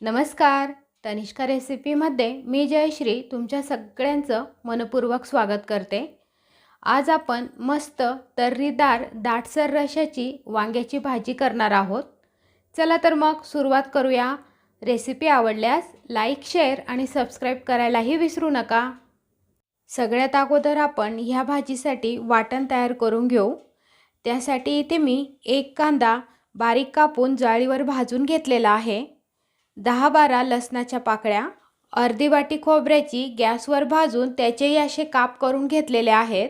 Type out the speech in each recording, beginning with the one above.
नमस्कार. तनिष्का रेसिपीमध्ये मी जयश्री तुमच्या सगळ्यांचं मनपूर्वक स्वागत करते. आज आपण मस्त तर्रीदार दाटसर रशाची वांग्याची भाजी करणार आहोत. चला तर मग सुरुवात करूया. रेसिपी आवडल्यास लाईक शेअर आणि सबस्क्राईब करायलाही विसरू नका. सगळ्यात अगोदर आपण ह्या भाजीसाठी वाटण तयार करून घेऊ. त्यासाठी इथे मी एक कांदा बारीक कापून जाळीवर भाजून घेतलेला आहे. दहा बारा लसणाच्या पाकळ्या अर्धी वाटी खोबऱ्याची गॅसवर भाजून त्याचेही असे काप करून घेतलेले आहेत.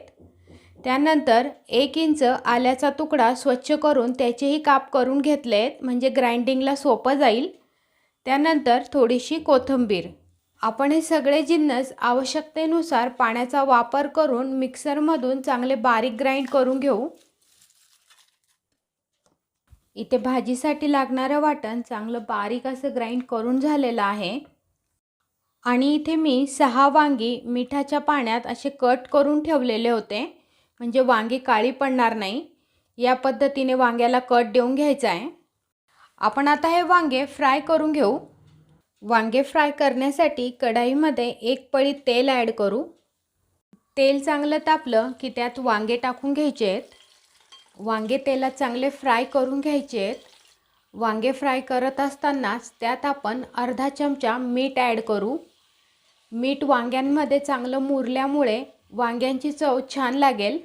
त्यानंतर एक इंच आल्याचा तुकडा स्वच्छ करून त्याचेही काप करून घेतले आहेत म्हणजे ग्राइंडिंगला सोपं जाईल. त्यानंतर थोडीशी कोथिंबीर. आपण हे सगळे जिन्नस आवश्यकतेनुसार पाण्याचा वापर करून मिक्सरमधून चांगले बारीक ग्राइंड करून घेऊ. इथे भाजीसाठी लागणारं वाटण चांगलं बारीक असं ग्राइंड करून झालेलं आहे. आणि इथे मी सहा वांगी मिठाच्या पाण्यात असे कट करून ठेवलेले होते. म्हणजे वांगी काळी पडणार नाही. या पद्धतीने वांग्याला कट देऊन घ्यायचा आहे. आपण आता हे वांगे फ्राय करून घेऊ. वांगे फ्राय करण्यासाठी कढाईमध्ये एक पळी तेल ॲड करू. तेल चांगलं तापलं की त्यात वांगे टाकून घ्यायचे आहेत. वांगे तेलात चांगले फ्राय करून घ्यायचे आहेत. वांगे फ्राय करत असतानाच त्यात आपण अर्धा चमचा मीठ ॲड करू. मीठ वांग्यांमध्ये चांगलं मुरल्यामुळे वांग्यांची चव छान लागेल.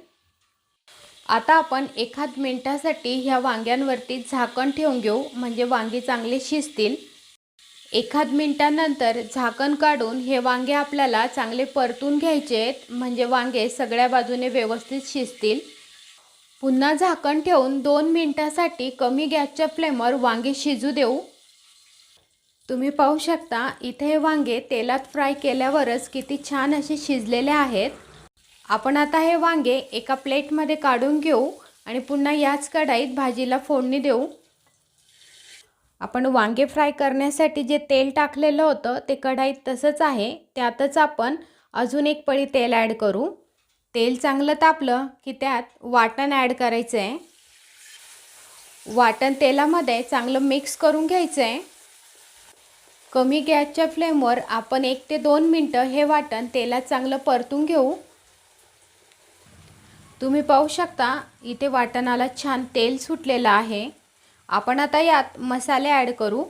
आता आपण एखाद मिनटासाठी ह्या वांग्यांवरती झाकण ठेवून घेऊ म्हणजे वांगी चांगले शिजतील. एखाद मिनटानंतर झाकण काढून हे वांगे आपल्याला चांगले परतून घ्यायचे आहेत म्हणजे वांगे सगळ्या बाजूने व्यवस्थित शिजतील. पुन्हा झाकण ठेवून दोन मिनटासाठी कमी गॅसच्या फ्लेमवर वांगे शिजू देऊ. तुम्ही पाहू शकता इथे हे वांगे तेलात फ्राय केल्यावरच किती छान असे शिजलेले आहेत. आपण आता हे वांगे एका प्लेटमध्ये काढून घेऊ आणि पुन्हा याच कढाईत भाजीला फोडणी देऊ. आपण वांगे फ्राय करण्यासाठी जे तेल टाकलेलं होतं ते कढाईत तसंच आहे. त्यातच आपण अजून एक पळी तेल ॲड करू. तेल चांगलं तापलं की त्यात वाटण ॲड करायचं आहे वाटण तेलामध्ये चांगलं मिक्स करून घ्यायचं आहे कमी गॅसच्या फ्लेमवर आपण एक ते दोन मिनटं हे वाटण तेलात चांगलं परतून घेऊ. तुम्ही पाहू शकता इथे वाटणाला छान तेल सुटलेलं आहे. आपण आता यात मसाले ॲड करू.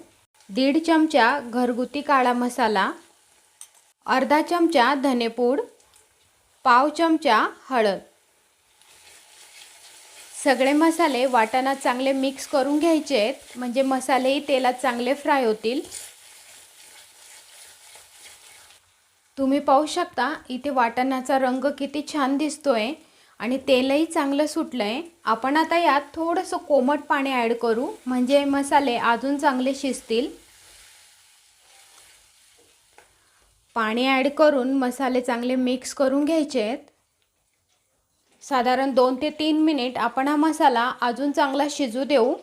दीड चमचा घरगुती काळा मसाला अर्धा चमचा धनेपूड पाव चमचा हळद. सगळे मसाले वाटाणा चांगले मिक्स करून घ्यायचे आहेत. म्हणजे मसालेही तेलात चांगले फ्राय होतील. तुम्ही पाहू शकता इथे वाटाणाचा रंग किती छान दिसतोय आणि तेलही चांगलं सुटलं आहे आपण आता यात थोडंसं कोमट पाणी ॲड करू. म्हणजे मसाले अजून चांगले शिजतील. पाणी ॲड करून मसाले चांगले मिक्स करून घ्यायचे आहेत. साधारण दोन ते तीन मिनिट आपण हा मसाला अजून चांगला शिजू देऊ.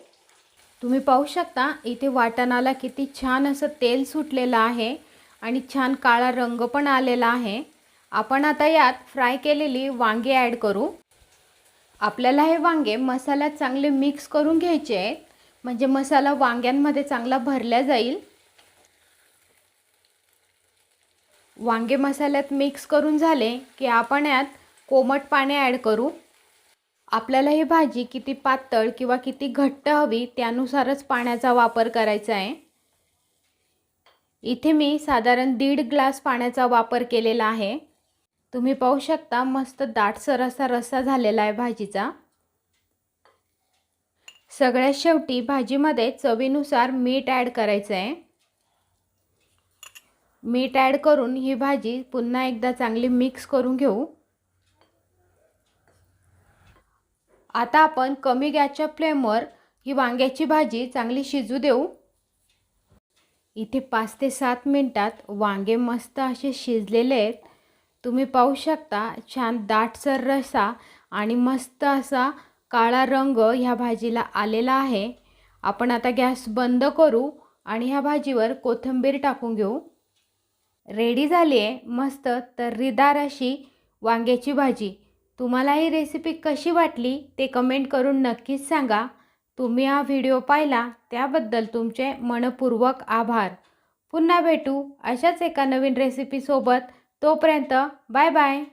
तुम्ही पाहू शकता इथे वाटणाला किती छान असं तेल सुटलेलं आहे आणि छान काळा रंग पण आलेला आहे. आपण आता यात फ्राय केलेली वांगे ॲड करू. आपल्याला हे वांगे मसाल्यात चांगले मिक्स करून घ्यायचे आहेत. म्हणजे मसाला वांग्यांमध्ये चांगला भरला जाईल. वांगे मसाल्यात मिक्स करून झाले की आपण यात कोमट पाणी ॲड करू. आपल्याला ही भाजी किती पातळ किंवा किती घट्ट हवी त्यानुसारच पाण्याचा वापर करायचा आहे. इथे मी साधारण दीड ग्लास पाण्याचा वापर केलेला आहे. तुम्ही पाहू शकता मस्त दाटसर असा रस्सा झालेला आहे भाजीचा. सगळ्यात शेवटी भाजीमध्ये चवीनुसार मीठ ॲड करायचं आहे. मीठ ॲड करून ही भाजी पुन्हा एकदा चांगली मिक्स करून घेऊ. आता आपण कमी गॅसच्या फ्लेमवर ही वांग्याची भाजी चांगली शिजू देऊ. इथे पाच ते सात मिनटात वांगे मस्त असे शिजलेले आहेत. तुम्ही पाहू शकता छान दाटसर रसा आणि मस्त असा काळा रंग ह्या भाजीला आलेला आहे. आपण आता गॅस बंद करू आणि ह्या भाजीवर कोथिंबीर टाकून घेऊ. रेडी झाली आहे मस्त. तर्रीदार अशी वांग्याची भाजी. तुम्हाला ही रेसिपी कशी वाटली ते कमेंट करून नक्कीच सांगा. तुम्ही हा व्हिडिओ पाहिला त्याबद्दल तुमचे मनपूर्वक आभार. पुन्हा भेटू अशाच एका नवीन रेसिपीसोबत तोपर्यंत बाय बाय